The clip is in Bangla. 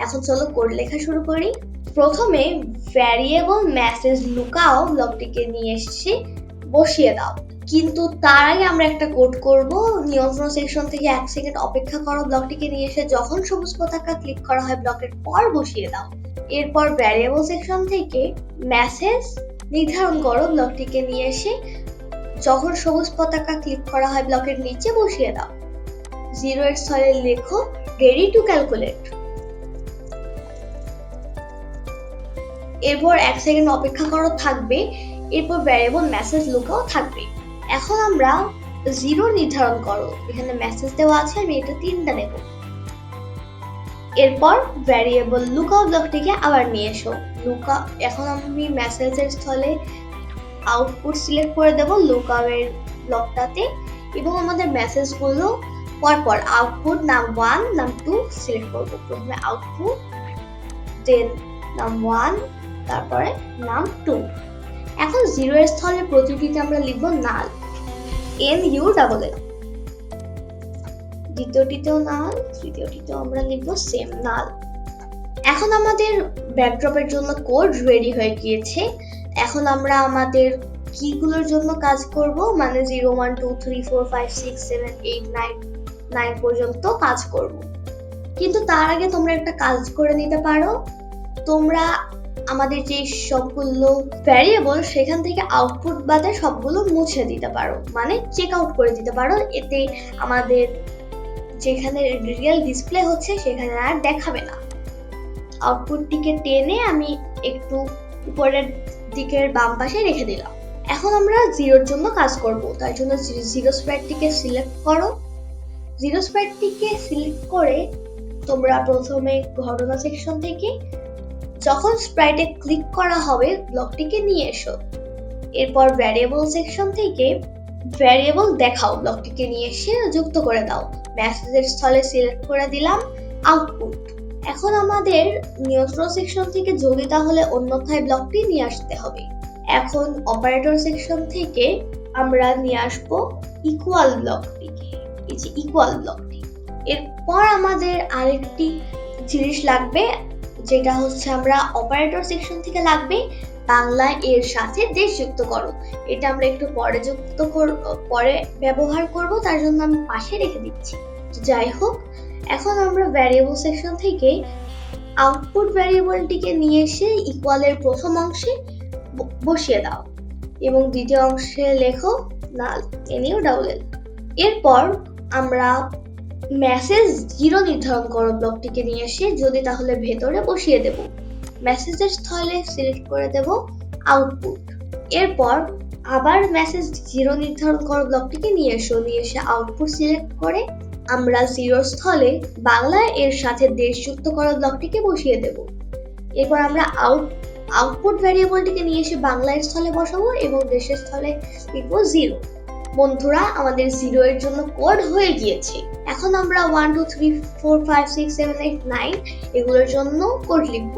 এখন চলো কোড লেখা শুরু করি। প্রথমে ভ্যারিয়েবল মেসেজ লুকাও ব্লকটিকে নিয়ে এসে বসিয়ে দাও। কিন্তু তার আগে আমরা একটা কোড করব। নিয়ন্ত্রণ সেকশন থেকে এক সেকেন্ড অপেক্ষা করো ব্লকটিকে নিয়ে এসে। যখন সবুজ পতাকা ক্লিক করা হয় ব্লকের পর বসিয়ে দাও। এরপর ভ্যারিয়েবল সেকশন থেকে মেসেজ নির্ধারণ করো ব্লকটিকে নিয়ে এসে। যখন সবুজ পতাকা ক্লিক করা হয় ব্লকের নিচে বসিয়ে দাও। জিরো এর স্থলে লেখো রেডি টু ক্যালকুলেট এরপর এক সেকেন্ড অপেক্ষা করো, থাকবে। এরপর ভ্যারিয়েবল মেসেজ লুকাও, থাকবে। এখন আমরা জিরো নির্ধারণ করো। এখানে মেসেজ দেওয়া আছে, আমি এটা তিনটা নেব এরপর ভ্যারিয়েবল লুকাও ব্লকটিকে আবার নিয়ে এসো। লুকা এখন আমি মেসেজের স্থলে আউটপুট সিলেক্ট করে দেব লুকাওয়ের ব্লকটাতে এবং আমাদের মেসেজগুলো পরপর আউটপুট নাম ওয়ান নাম টু সিলেক্ট করব। প্রথমে আউটপুট দেন নাম ওয়ান তারপরে নাম টু। এখন জিরো এর স্থলে প্রতিটিতে আমরা লিখব null. N U double L দ্বিতীয়টিতেও নাল, তৃতীয়টিতেও আমরা লিখব সেম নাল। এখন আমাদের ব্যাকড্রপের জন্য কোড রেডি হয়ে গিয়েছে। এখন আমরা আমাদের কিগুলোর জন্য কাজ করব? মানে zero, one, two, three, four, five, six, seven, eight, nine nine পর্যন্ত কাজ করব। কিন্তু তার আগে তোমরা একটা কাজ করে নিতে পারো। তোমরা আমাদের যে সবগুলো ভ্যারিয়েবল সেখান থেকে আউটপুট বাদে সবগুলো মুছে দিতে পারো। মানে চেক আউট করে দিতে পারো। এতে আমাদের যেখানে রিয়েল ডিসপ্লে হচ্ছে, সেখানে আর দেখাবে না। আউটপুটটিকে টেনে আমি একটু উপরের দিকের বাম পাশে রেখে দিলাম। এখন আমরা জিরোর জন্য কাজ করব। তার জন্য জিরো স্প্রেডটিকে সিলেক্ট করো। জিরো স্প্রেডটিকে সিলেক্ট করে তোমরা প্রথমে ঘটনা সেকশন থেকে যখন স্প্রাইটে ক্লিক করা হবে ব্লকটিকে নিয়ে এসো। এরপর ভ্যারিয়েবল সেকশন থেকে ভ্যারিয়েবল দেখাও ব্লকটিকে নিয়ে এসে যুক্ত করে দাও। মেসেজের স্থলে সিলেক্ট করে দিলাম আউটপুট এখন আমাদের নিয়ন্ত্রণ সেকশন থেকে যদি তাহলে অন্যথায় ব্লকটি নিয়ে আসতে হবে। এখন অপারেটর সেকশন থেকে আমরা নিয়ে আসব ইকুয়াল ব্লকটিকে এই যে ইকুয়াল ব্লকটি এরপর আমাদের আরেকটি জিনিস লাগবে যেটা হচ্ছে আমরা অপারেটর সেকশন থেকে লাগবে, বাংলা এর সাথে দেশ যুক্ত করো। এটা আমরা একটু পরে যুক্ত পরে ব্যবহার করব, তার জন্য আমি পাশে রেখে দিচ্ছি। যাই হোক, এখন আমরা ভ্যারিয়েবল সেকশন থেকে আউটপুট ভ্যারিয়েবলটিকে নিয়ে এসে ইকুয়ালের প্রথম অংশে বসিয়ে দাও। এবং দ্বিতীয় অংশে লেখো নাল এনিও ডাবল এল এরপর আমরা মেসেজ জিরো নির্ধারণ করো ব্লকটিকে নিয়ে এসে, যদি তাহলে ভেতরে বসিয়ে দেব। মেসেজের স্থলে সিলেক্ট করে দেব আউটপুট এরপর আবার মেসেজ জিরো নির্ধারণ করো ব্লকটিকে নিয়ে এসো, নিয়ে এসে আউটপুট সিলেক্ট করে আমরা জিরোর স্থলে বাংলা এর সাথে দেশ যুক্ত করা ব্লকটিকে বসিয়ে দেব। এরপর আমরা আউট আউটপুট ভ্যারিয়েবলটিকে নিয়ে এসে বাংলা এর স্থলে বসাবো এবং দেশের স্থলে লিখব জিরো বন্ধুরা, আমাদের জিরো এর জন্য কোড হয়ে গিয়েছে। এখন আমরা one two three four five six seven eight nine এগুলোর জন্য কোড লিখব।